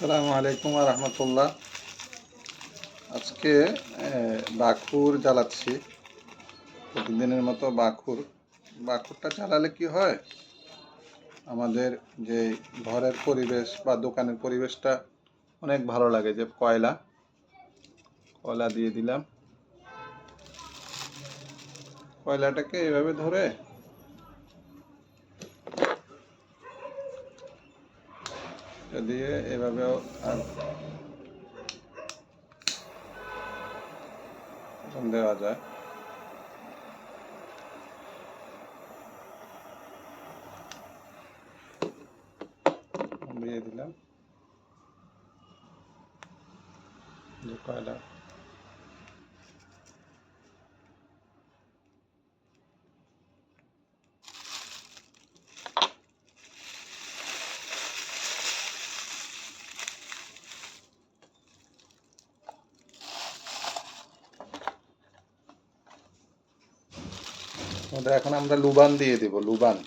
আসসালামু আলাইকুম রহমতুল্লাহ। আজকে বাখুর জ্বালাচ্ছি। প্রতিদিনের মতো বাখুর বাখুরটা জ্বালালে কি হয়? আমাদের যে ঘরের পরিবেশ বা দোকানের পরিবেশটা অনেক ভালো লাগে, যে কয়লা। কয়লা দিয়ে দিলাম। কয়লাটাকে এভাবে ধরে দিয়ে এরকম দেওয়া যায়। দিয়ে দিলাম। যে কয়লা? ওটা এখন আমরা লুবান দিয়ে দিব, লুবান।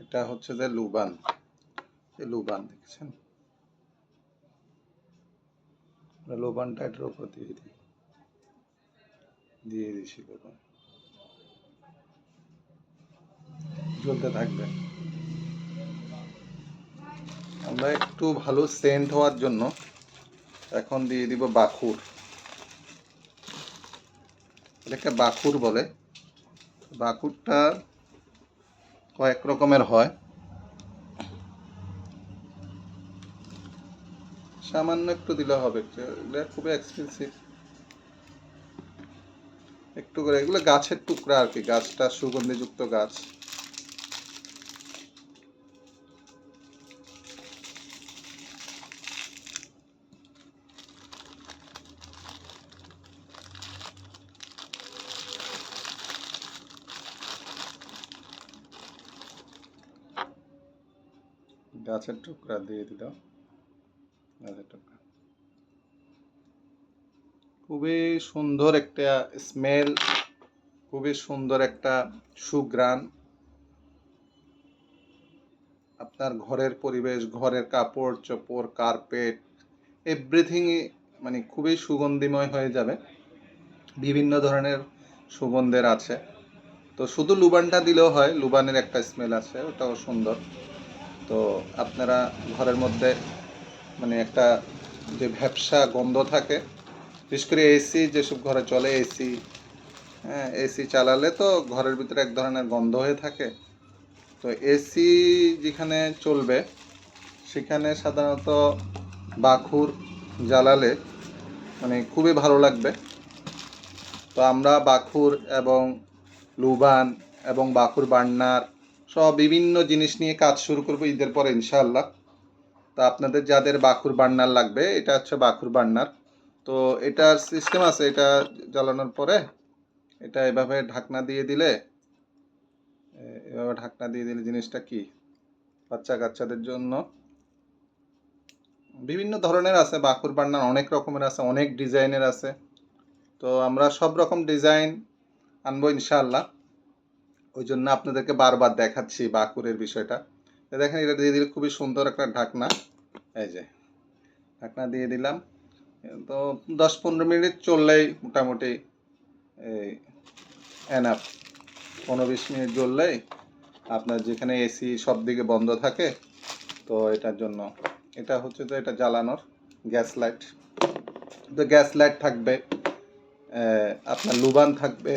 এটা হচ্ছে যে লুবান। লুবান দেখছেন? লুবানটা এটার উপর দিয়ে দিই। দিয়ে দিছি লুবান। জ্বলতে থাকবে। আমরা একটু ভালো সেন্ট হওয়ার জন্য এখন দিয়ে দিব বাখুর। এটাকে বাখুর বলে। বাকুরটা কয়েক রকমের হয়। সামান্য একটু দিলে হবে খুবই এক্সপেন্সিভ একটু করে, এগুলো গাছের টুকরা আর কি, গাছটা সুগন্ধিযুক্ত গাছ। গাছের টুকরা দিয়ে দিল গাছের টুকরা। খুবই সুন্দর একটা স্মেল খুবই সুন্দর একটা সুগ্রাণ আপনার ঘরের পরিবেশ, ঘরের কাপড়, চোপড় কার্পেট এভরিথিংই মানে খুবই সুগন্ধিময় হয়ে যাবে। বিভিন্ন ধরনের সুগন্ধের আছে। তো শুধু লুবানটা দিলেও হয়, লুবানের একটা স্মেল আছে, ওটাও সুন্দর। তো আপনারা ঘরের মধ্যে মানে একটা যে ভ্যাবসা গন্ধ থাকে, বিশেষ করে এসি যেসব ঘরে চলে এসি হ্যাঁ এসি চালালে তো ঘরের ভিতরে এক ধরনের গন্ধ হয়ে থাকে। তো এসি যেখানে চলবে, সেখানে সাধারণত বাখুর জ্বালালে মানে খুবই ভালো লাগবে। তো আমরা বাখুর এবং লুবান এবং বাখুর বান্নার সব বিভিন্ন জিনিস নিয়ে কাজ শুরু করব ঈদের পরে, ইনশাআল্লাহ। তো আপনাদের যাদের বাখুর বান্নার লাগবে, এটা হচ্ছে বাখুর বান্নার তো এটার সিস্টেম আছে, এটা জ্বালানোর পরে, এটা এভাবে ঢাকনা দিয়ে দিলে এভাবে ঢাকনা দিয়ে দিলে জিনিসটা কি? বাচ্চা কাচ্চাদের জন্য। বিভিন্ন ধরনের আছে বাখুর বান্নার অনেক রকমের আছে, অনেক ডিজাইনের আছে। তো আমরা সব রকম ডিজাইন আনব, ইনশাআল্লাহ। ওই জন্য আপনাদেরকে বারবার দেখাচ্ছি বাকুরের বিষয়টা। দেখেন, এটা দিয়ে দিলে খুবই সুন্দর একটা ঢাকনা। এই যে, ঢাকনা দিয়ে দিলাম। তো দশ পনেরো মিনিট চললেই মোটামুটি এই এনাফ পনেরো বিশ মিনিট জ্বললেই আপনার যেখানে এসি সব দিকে বন্ধ থাকে, তো এটার জন্য। এটা হচ্ছে তো এটা জ্বালানোর গ্যাস লাইট। তো গ্যাস লাইট থাকবে আপনার লুবান থাকবে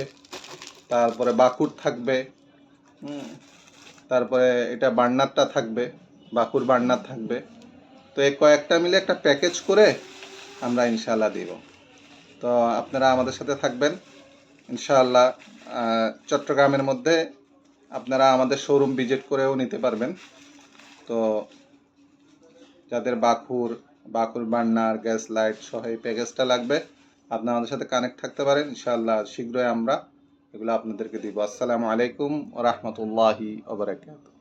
তারপরে বাকুর থাকবে। তারপরে এটা বার্নারটা থাকবে, বাকুর বার্নার থাকবে। তো এই কয়েকটা মিলে একটা প্যাকেজ করে আমরা ইনশাল্লাহ দিব। তো আপনারা আমাদের সাথে থাকবেন। ইনশাআল্লাহ চট্টগ্রামের মধ্যে আপনারা আমাদের শোরুম ভিজিট করেও নিতে পারবেন। তো যাদের বাকুর বাকুর বার্নার গ্যাস লাইট সহ এই প্যাকেজটা লাগবে, আপনারা আমাদের সাথে কানেক্ট থাকতে পারেন। ইনশাআল্লাহ, শীঘ্রই আমরা এগুলো আপনাদেরকে দিব। আসসালামু আলাইকুম রহমতুল্লাহি ওবরাকাতুহ